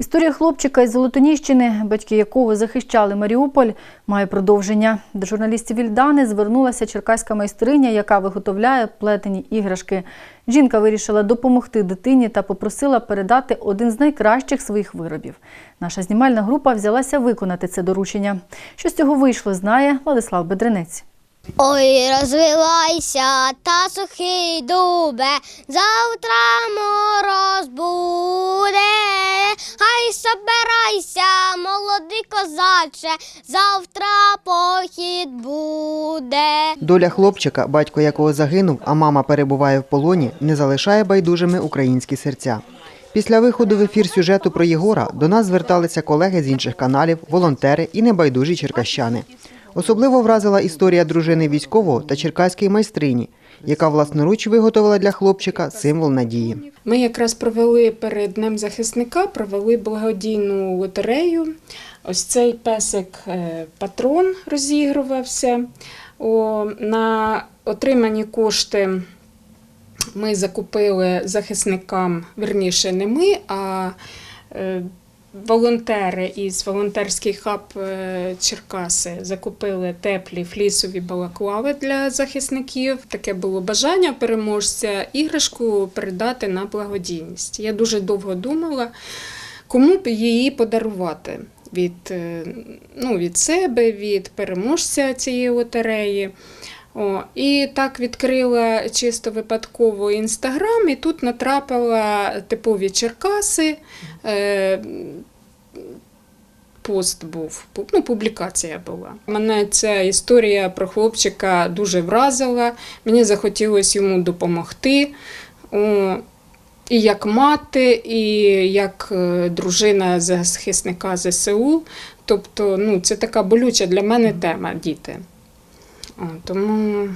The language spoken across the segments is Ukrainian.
Історія хлопчика із Золотоніщини, батьки якого захищали Маріуполь, має продовження. До журналістів Ільдани звернулася черкаська майстриня, яка виготовляє плетені іграшки. Жінка вирішила допомогти дитині та попросила передати один з найкращих своїх виробів. Наша знімальна група взялася виконати це доручення. Що з цього вийшло, знає Владислав Бедренець. Ой, розвивайся, та сухий дубе, завтра мороз буде. Хай собирайся, молодий козаче, завтра похід буде. Доля хлопчика, батько якого загинув, а мама перебуває в полоні, не залишає байдужими українські серця. Після виходу в ефір сюжету про Єгора до нас зверталися колеги з інших каналів, волонтери і небайдужі черкащани. Особливо вразила історія дружини військового та черкаської майстрині, яка власноруч виготовила для хлопчика символ надії. Ми якраз провели перед Днем захисника, провели благодійну лотерею. Ось цей песик е, патрон розігрувався. О, на отримані кошти ми закупили захисникам, верніше, не ми, а е, волонтери із волонтерський хаб е, Черкаси закупили теплі флісові балаклави для захисників. Таке було бажання переможця іграшку передати на благодійність. Я дуже довго думала, кому б її подарувати від, е, ну, від себе, від переможця цієї лотереї. О, і так відкрила чисто випадково інстаграм, і тут натрапила типові Черкаси. Е, пост був, ну, публікація була. Мене ця історія про хлопчика дуже вразила. Мені захотілося йому допомогти. О, і як мати, і як е, дружина захисника ЗСУ. Тобто, ну, це така болюча для мене тема діти. О, тому,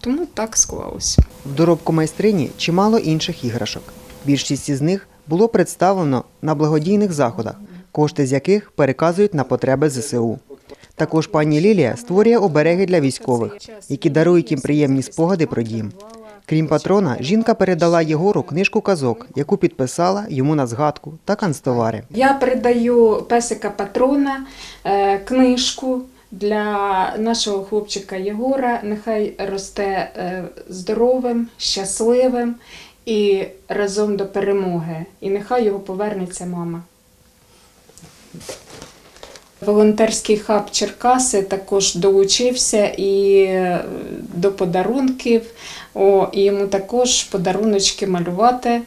тому так склалося. В доробку майстрині чимало інших іграшок. Більшість із них було представлено на благодійних заходах, кошти з яких переказують на потреби ЗСУ. Також пані Лілія створює обереги для військових, які дарують їм приємні спогади про дім. Крім патрона, жінка передала Єгору книжку казок, яку підписала йому на згадку та канцтовари. Я передаю песика патрона, е, книжку для нашого хлопчика Єгора. Нехай росте е, здоровим, щасливим і разом до перемоги. І нехай його повернеться мама. Волонтерський хаб Черкаси також долучився і е, до подарунків. О, і йому також подаруночки малювати,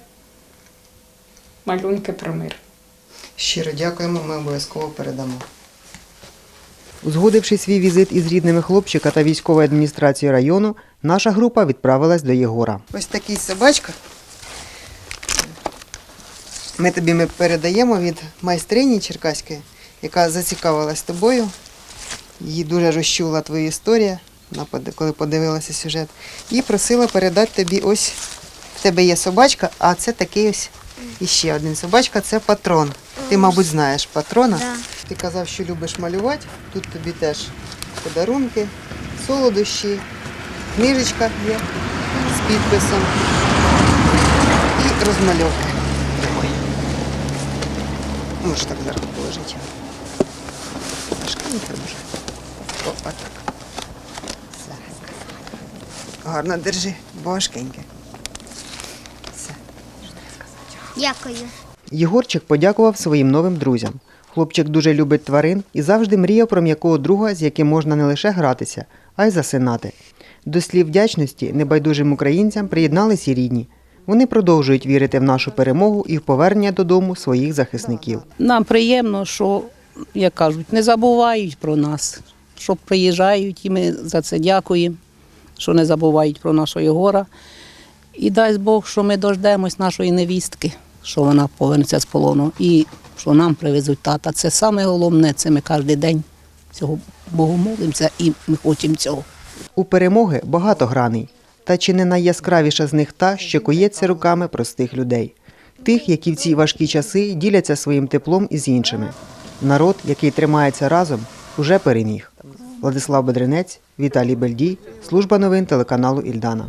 малюнки про мир. Щиро дякуємо, ми обов'язково передамо. Узгодивши свій візит із рідними хлопчика та військовою адміністрацією району, наша група відправилась до Єгора. Ось такий собачка. Ми тобі ми передаємо від майстрині черкаської, яка зацікавилась тобою. Її дуже розчула твоя історія, коли подивилася сюжет. І просила передати тобі ось в тебе є собачка, а це такий ось іще один собачка це патрон. Ти, мабуть, знаєш патрона. Ти казав, що любиш малювати. Тут тобі теж подарунки, солодощі, книжечка є з підписом і розмальовки. Ой. Можеш так зараз положити. О, отак. Гарно держи, бо важкеньке. Все. Дякую. Єгорчик подякував своїм новим друзям. Хлопчик дуже любить тварин і завжди мріяв про м'якого друга, з яким можна не лише гратися, а й засинати. До слів вдячності небайдужим українцям приєднались і рідні. Вони продовжують вірити в нашу перемогу і в повернення додому своїх захисників. Нам приємно, що, як кажуть, не забувають про нас, що приїжджають, і ми за це дякуємо, що не забувають про нашого Єгора. І дасть Бог, що ми дождемось нашої невістки, що вона повернеться з полону, і що нам привезуть тата. Це саме головне, це ми кожен день цього Богу молимося і ми хочемо цього. У перемоги багато граней, та чи не найяскравіша з них та, що коється руками простих людей, тих, які в ці важкі часи діляться своїм теплом із іншими. Народ, який тримається разом, уже переміг. Владислав Бедренець, Віталій Бельдій, служба новин телеканалу Ільдана.